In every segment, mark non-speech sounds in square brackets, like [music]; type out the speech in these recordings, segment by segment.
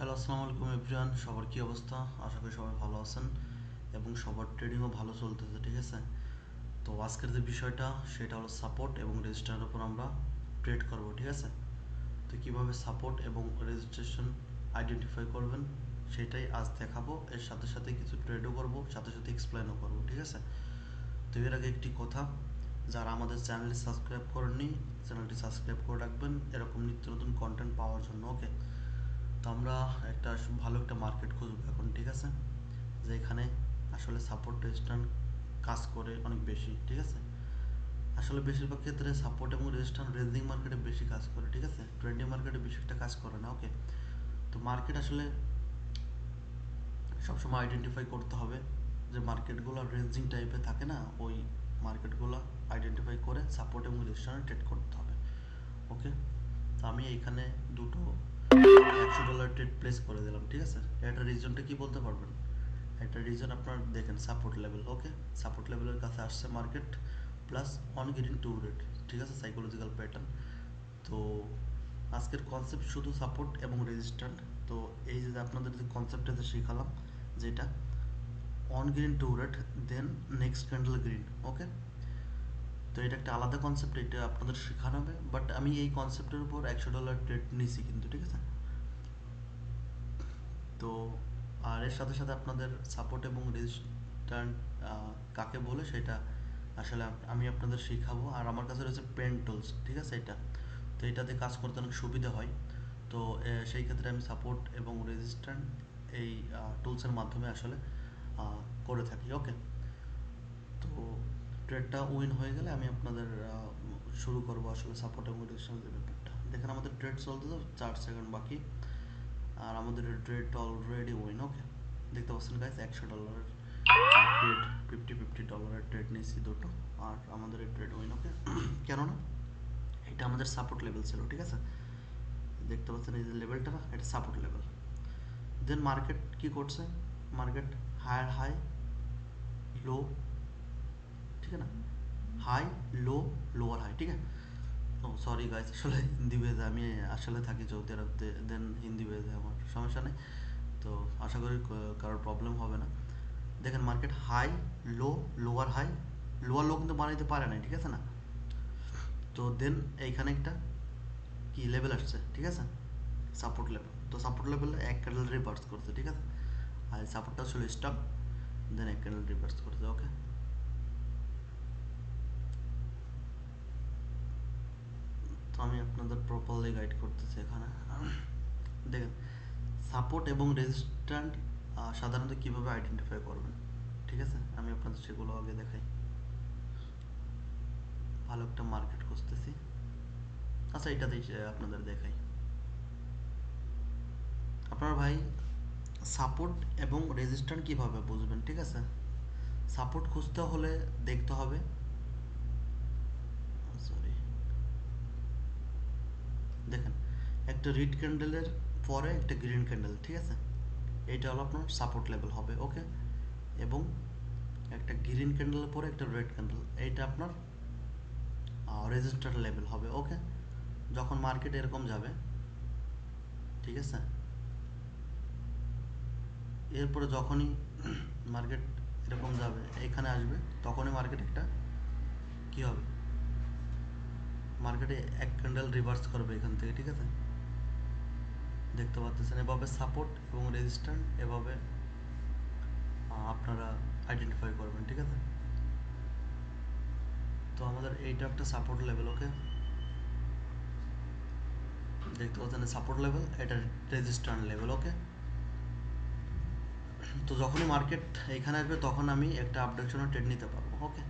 Hello আসসালামু আলাইকুম everyone. সবার কি অবস্থা? আশা করি সবাই ভালো আছেন এবং সবার ট্রেডিংও ভালো চলতেছে, ঠিক আছে? তো আজকের যে বিষয়টা, সেটা হলো সাপোর্ট এবং রেজিস্টারের উপর আমরা ট্রেড করব, ঠিক আছে? তো কীভাবে সাপোর্ট এবং রেজিস্ট্রেশন আইডেন্টিফাই করবেন, সেটাই আজ দেখাবো। এর সাথে সাথে কিছু ট্রেডও করব, সাথে সাথে এক্সপ্লেনও করব, ঠিক আছে? তো এর আগে একটি কথা, যারা আমাদের চ্যানেলটি সাবস্ক্রাইব করেননি, চ্যানেলটি সাবস্ক্রাইব করে রাখবেন। এরকম নিত্য নতুন কন্টেন্ট পাওয়ার জন্য ওকে তো আমরা একটা ভালো একটা মার্কেট খুঁজবো এখন, ঠিক আছে? যে এখানে আসলে সাপোর্ট রেজিস্ট্যান্ট কাজ করে অনেক বেশি, ঠিক আছে? আসলে বেশিরভাগ ক্ষেত্রে সাপোর্ট এবং রেজিস্ট্যান্ট রেঞ্জিং মার্কেটে বেশি কাজ করে, ঠিক আছে? ট্রেন্ডিং মার্কেটে বেশি একটা কাজ করে না ওকে তো মার্কেট আসলে সবসময় আইডেন্টিফাই করতে হবে যে মার্কেটগুলো রেঞ্জিং টাইপের থাকে না, ওই মার্কেটগুলো আইডেন্টিফাই করে সাপোর্ট এবং রেজিস্ট্যান্ট ট্রেড করতে হবে ওকে তো আমি এইখানে দুটো একশো ডলার ট্রেড প্লেস করে দিলাম, ঠিক আছে? এটা রিজনটা কি বলতে পারবেন? একটা রিজন আপনার দেখেন সাপোর্ট লেভেল ওকে সাপোর্ট লেভেলের কাছে আসছে market plus on getting to rate ঠিক আছে? সাইকোলজিক্যাল প্যাটার্ন তো আজকের কনসেপ্ট শুধু সাপোর্ট এবং রেজিস্ট্যান্ট তো এই যে আপনাদের যে কনসেপ্টটাতে শেখালাম, যেটা on green to rate then next candle green okay তো এটা একটা আলাদা কনসেপ্ট এটা আপনাদের শেখানো হবে বাট আমি এই কনসেপ্টের উপর একশো ডলার ট্রেড নিছি কিন্তু, ঠিক আছে? তো, আর এর সাথে সাথে আপনাদের সাপোর্ট এবং রেজিস্ট্যান্ট কাকে বলে সেটা আসলে আমি আপনাদের শেখাবো। আর আমার কাছে রয়েছে পেন টুলস ঠিক আছে এটা? তো এটাতে কাজ করতে অনেক সুবিধা হয়। তো সেই ক্ষেত্রে আমি সাপোর্ট এবং রেজিস্ট্যান্ট এই টুলসের মাধ্যমে আসলে করে থাকি ওকে তো ট্রেডটা উইন হয়ে গেলে আমি আপনাদের শুরু করব আসলে সাপোর্ট এবং রেজিস্ট্যান্টের ব্যাপারটা। দেখেন আমাদের ট্রেড চলতে তো চার সেকেন্ড বাকি। আর আমাদের ট্রেড অলরেডি উইন ওকে দেখতে পাচ্ছেন গাইস একশো ডলারের ট্রেড ফিফটি ফিফটি ডলারের ট্রেড নিয়েছি দুটো, আর আমাদের ট্রেড উইন ওকে কেননা, এটা আমাদের সাপোর্ট লেভেল ছিল, ঠিক আছে? দেখতে পাচ্ছেন এই যে লেভেলটা না এটা সাপোর্ট লেভেল দেন মার্কেট কি করছে? মার্কেট হায়ার হাই লো ঠিক আছে? না হাই লো লোয়ার হাই ঠিক আছে? ও সরি গাইস আসলে হিন্দি বেজে আমি আসলে থাকি সৌদি আরবতে দেন হিন্দি বেজে আমার সমস্যা নেই। তো আশা করি কারোর প্রবলেম হবে না। দেখেন market high low lower high lower low কিন্তু বানাইতে পারে না ঠিক আছে না? তো দেন এইখানে একটা কি লেভেল আসছে, ঠিক আছে? সাপোর্ট লেভেল তো সাপোর্ট লেভেল এক ক্যান্ডেল রিভার্স করছে, ঠিক আছে? আর সাপোর্টটা ছিল স্টপ দেন এক ক্যান্ডেল রিভার্স করছে ওকে তো আমি আপনাদের প্রপারলি গাইড করতেছি এখানে। দেখেন সাপোর্ট এবং রেজিস্ট্যান্ট সাধারণত কীভাবে আইডেন্টিফাই করবেন? ঠিক আছে? আমি আপনাদের সেগুলো আগে দেখাই। ভালো একটা মার্কেট খুঁজতেছি। আচ্ছা এটাতেই আপনাদের দেখাই। আপনার ভাই সাপোর্ট এবং রেজিস্ট্যান্ট কীভাবে বুঝবেন? ঠিক আছে? সাপোর্ট খুঁজতে হলে দেখতে হবে সরি দেখেন, একটা রিড ক্যান্ডেলের পরে একটা গ্রিন ক্যান্ডেল ঠিক আছে? এটা হলো আপনার সাপোর্ট লেভেল হবে ওকে এবং একটা গ্রিন ক্যান্ডেলের পরে একটা রেড ক্যান্ডেল এইটা আপনার রেজিস্টার লেভেল হবে ওকে যখন মার্কেট এরকম যাবে, ঠিক আছে? এরপরে যখনই [clears throat] মার্কেট এরকম যাবে, এখানে আসবে, তখনই মার্কেট একটা কি হবে? মার্কেটে এক ক্যান্ডেল রিভার্স করবে এখান থেকে, ঠিক আছে? দেখতে পাচ্ছেন, এভাবে সাপোর্ট এবং রেজিস্ট্যান্ট এভাবে আপনারা আইডেন্টিফাই করবেন, ঠিক আছে? তো আমাদের এইটা একটা সাপোর্ট লেভেল ওকে দেখতে পাচ্ছেন সাপোর্ট লেভেল এটা রেজিস্ট্যান্ট লেভেল ওকে তো যখনই মার্কেট এখানে আসবে, তখন আমি একটা আপডেশনের ট্রেড নিতে পারব ওকে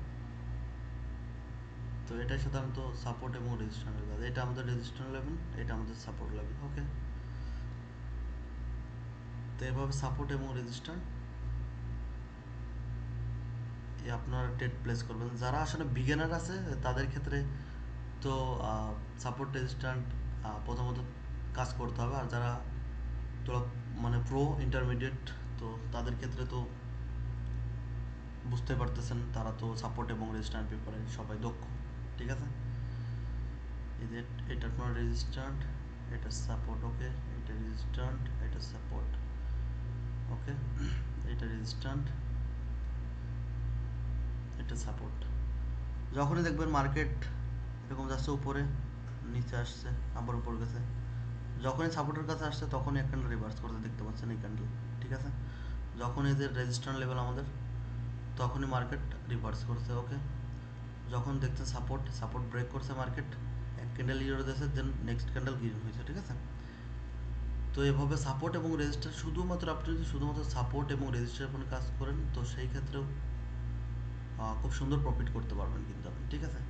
তো এটাই সাধারণত সাপোর্ট এবং রেজিস্ট্যান্ট লেভেল এটা আমাদের রেজিস্ট্যান্ট লেভেল এটা আমাদের সাপোর্ট লেভেল ওকে তো এভাবে সাপোর্ট এবং রেজিস্ট্যান্ট আপনার ট্রেড প্লেস করবেন। যারা আসলে বিগিনার আছে, তাদের ক্ষেত্রে তো সাপোর্ট রেজিস্ট্যান্ট প্রথমত কাজ করতে হবে। আর যারা তো মানে প্রো ইন্টারমিডিয়েট তো তাদের ক্ষেত্রে তো বুঝতে পারতেছেন, তারা তো সাপোর্ট এবং রেজিস্ট্যান্ট পেপারে সবাই দক্ষ। ঠিক আছে? এই যে এটা আপনার রেজিস্ট্যান্ট এটা সাপোর্ট ওকে এটা রেজিস্ট্যান্ট এটা সাপোর্ট ওকে এটা রেজিস্ট্যান্ট এটা সাপোর্ট যখনই দেখবেন মার্কেট এরকম যাচ্ছে উপরে, নিচে আসছে, আবার উপর গেছে, যখনই সাপোর্টের কাছে আসছে, তখনই এক ক্যান্ডেল রিভার্স করতে দেখতে পাচ্ছেন এই ক্যান্ডেল ঠিক আছে? যখন এদের রেজিস্ট্যান্ট লেভেল আমাদের, তখনই মার্কেট রিভার্স করছে ওকে যখন দেখছেন সাপোর্ট সাপোর্ট ব্রেক করছে মার্কেট এক ক্যান্ডেল ইউরো দিয়েছে দেন নেক্সট ক্যান্ডেল গ্রিন হয়েছে, ঠিক আছে? তো এভাবে সাপোর্ট এবং রেজিস্টার শুধুমাত্র আপনি যদি শুধুমাত্র সাপোর্ট এবং রেজিস্টার কাজ করেন, তো সেই ক্ষেত্রেও খুব সুন্দর প্রফিট করতে পারবেন কিন্তু আপনি, ঠিক আছে?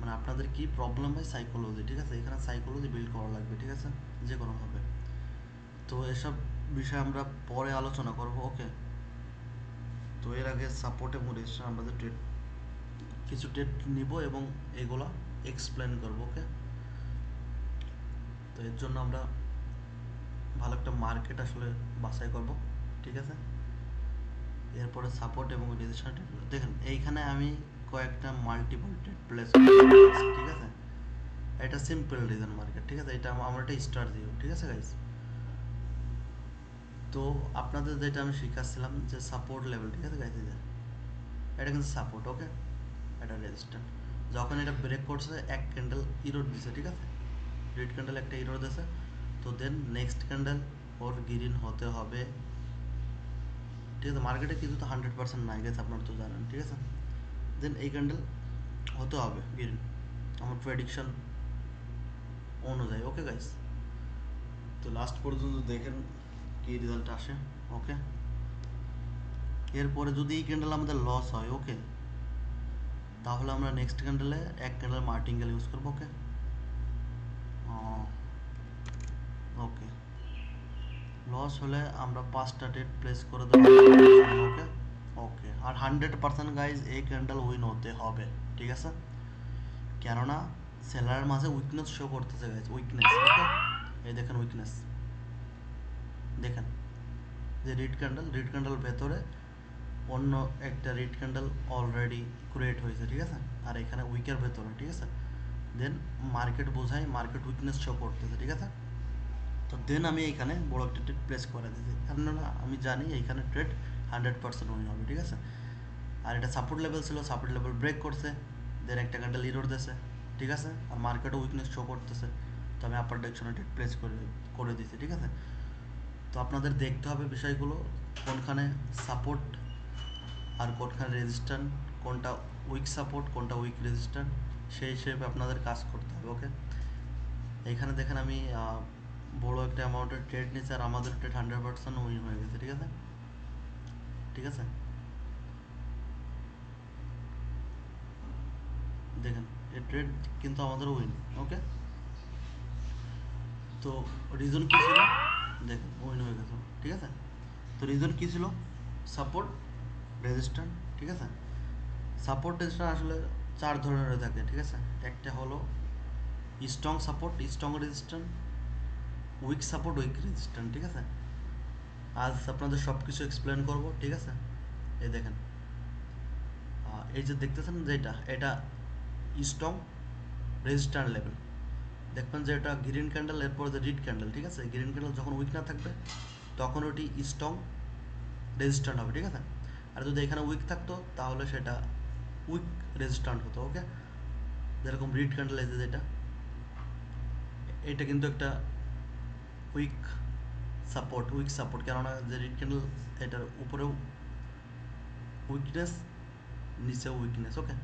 মানে আপনাদের কি প্রবলেম হয়? সাইকোলজি ঠিক আছে? এখানে সাইকোলজি বিল্ড করা লাগবে, ঠিক আছে? যে কোনোভাবে। তো এসব বিষয়ে আমরা পরে আলোচনা করব ওকে তো এর আগে সাপোর্ট এবং রেজিস্টার আমাদের ট্রেড কিছু ডেট নিব এবং এগুলা এক্সপ্লেন করব ওকে তো এর জন্য আমরা ভালো একটা মার্কেট আসলে বাছাই করব, ঠিক আছে? এরপরে সাপোর্ট এবং রেজিস্টার দেখেন, এইখানে আমি কয়েকটা মাল্টিপল ট্রেড প্লেস ঠিক আছে? এটা সিম্পল রিজন মার্কেট ঠিক আছে? এটা আমার একটা স্টার দিও ঠিক আছে গাইস তো আপনাদের যেটা আমি শিখাচ্ছিলাম যে সাপোর্ট লেভেল ঠিক আছে গাইস এটা কিন্তু সাপোর্ট ওকে এটা রেজিস্টার যখন এটা ব্রেক করছে, এক ক্যান্ডেল ইরোড দিছে, ঠিক আছে? রেড ক্যান্ডেল একটা ইরোড দিছে। তো দেন নেক্সট ক্যান্ডেল ওর গ্রিন হতে হবে। ঠিক আছে? মার্কেটে কিছু তো হান্ড্রেড পার্সেন্ট নাই গেছে আপনারা তো জানেন, ঠিক আছে? দেন এই ক্যান্ডেল হতে হবে গ্রিন আমার প্রেডিকশন অনুযায়ী ওকে গাইস তো লাস্ট পর্যন্ত দেখেন কি রেজাল্ট আসে ওকে এরপরে যদি এই ক্যান্ডেল আমাদের লস হয় ওকে তাহলে আমরা নেক্সট ক্যান্ডেলে এক ক্যান্ডেল মার্টিঙ্গেল ইউজ করব ওকে ওকে লস হলে আমরা পাঁচটা ডেট প্লেস করে দেবো ওকে ওকে আর হান্ড্রেড পার্সেন্ট গাইজ এই ক্যান্ডেল উইন হতে হবে, ঠিক আছে? কেননা সেলারের মাঝে উইকনেস শো করতেছে গাইজ উইকনেস ওকে এই দেখেন উইকনেস দেখেন, যে রিড ক্যান্ডেল রিড ক্যান্ডেল ভেতরে অন্য একটা রেড ক্যান্ডেল অলরেডি ক্রিয়েট হয়েছে, ঠিক আছে? আর এখানে উইকের ভেতরে, ঠিক আছে? দেন মার্কেট বোঝায় মার্কেট উইকনেস শো করতেছে, ঠিক আছে? তো দেন আমি এইখানে বড় একটা ট্রেড প্লেস করে দিয়েছি। কারণ না আমি জানি এইখানে ট্রেড হান্ড্রেড পার্সেন্ট উইন হবে, ঠিক আছে? আর এটা সাপোর্ট লেভেল ছিল সাপোর্ট লেভেল ব্রেক করছে। দেন একটা ক্যান্ডেল ইরোড দিয়েছে, ঠিক আছে? আর মার্কেটও উইকনেস শো করতেছে। তো আমি আপার ডিরেকশনে ট্রেড প্লেস করে করে দিয়েছি, ঠিক আছে? তো আপনাদের দেখতে হবে বিষয়গুলো, কোনখানে সাপোর্ট আর কোনখানে রেজিস্ট্যান্ট কোনটা উইক সাপোর্ট কোনটা উইক রেজিস্ট্যান্ট সেই হিসেবে আপনাদের কাজ করতে হবে ওকে এখানে দেখেন আমি বড় একটা অ্যামাউন্টের ট্রেড নিচ্ছে আর আমাদের ট্রেড হান্ড্রেড পার্সেন্ট উইন হয়ে গেছে, ঠিক আছে? ঠিক আছে? দেখেন, এই ট্রেড কিন্তু আমাদের উইন ওকে তো রিজন কি ছিল? দেখেন উইন হয়ে গেছে, ঠিক আছে? তো রিজন কি ছিল? সাপোর্ট রেজিস্ট্যান্ট ঠিক আছে? সাপোর্ট রেজিস্ট্যান্ট আসলে চার ধরনের থাকে, ঠিক আছে? একটা হলো strong support strong resistant weak support weak resistant ঠিক আছে? আজ আপনাদের সব কিছু এক্সপ্লেন করব, ঠিক আছে? এই দেখেন। এই যে দেখতেছেন যেটা এটা স্ট্রং রেজিস্ট্যান্ট লেভেল দেখবেন যে এটা গ্রিন ক্যান্ডেল এরপর যে রিড ক্যান্ডেল ঠিক আছে? গ্রিন ক্যান্ডেল যখন উইক না থাকবে, তখন ওটি স্ট্রং রেজিস্ট্যান্ট হবে, ঠিক আছে? আর যদি এখানে উইক থাকতো, তাহলে সেটা উইক রেজিস্ট্যান্ট হতো ওকে যেরকম রিড ক্যান্ডেল এই যে যেটা, এটা কিন্তু একটা উইক সাপোর্ট উইক সাপোর্ট কেননা যে রিড ক্যান্ডেল এটার উপরেও উইকনেস নিচেও উইকনেস ওকে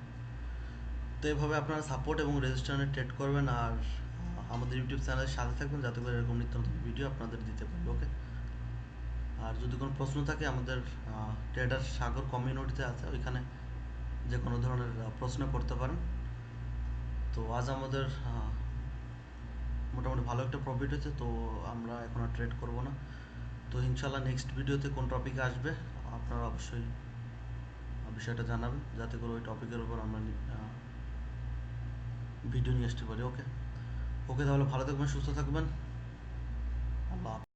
তো এভাবে আপনারা সাপোর্ট এবং রেজিস্ট্যান্টে ট্রেড করবেন, আর আমাদের ইউটিউব চ্যানেলের সাথে থাকবেন, যাতে করে এরকম নিত্য নতুন ভিডিও আপনাদের দিতে পারি ওকে আর যদি কোনো প্রশ্ন থাকে, আমাদের ট্রেডার সাগর কমিউনিটিতে আছে, ওইখানে যে কোনো ধরনের প্রশ্ন করতে পারেন। তো আজ আমাদের মোটামুটি ভালো একটা প্রফিট হয়েছে, তো আমরা এখন আর ট্রেড করব না। তো ইনশাল্লাহ নেক্সট ভিডিওতে কোন টপিকে আসবে, আপনারা অবশ্যই বিষয়টা জানাবেন, যাতে করে ওই টপিকের উপর আমরা ভিডিও নিয়ে আসতে পারি ওকে ওকে তাহলে ভালো থাকবেন, সুস্থ থাকবেন। আল্লাহ।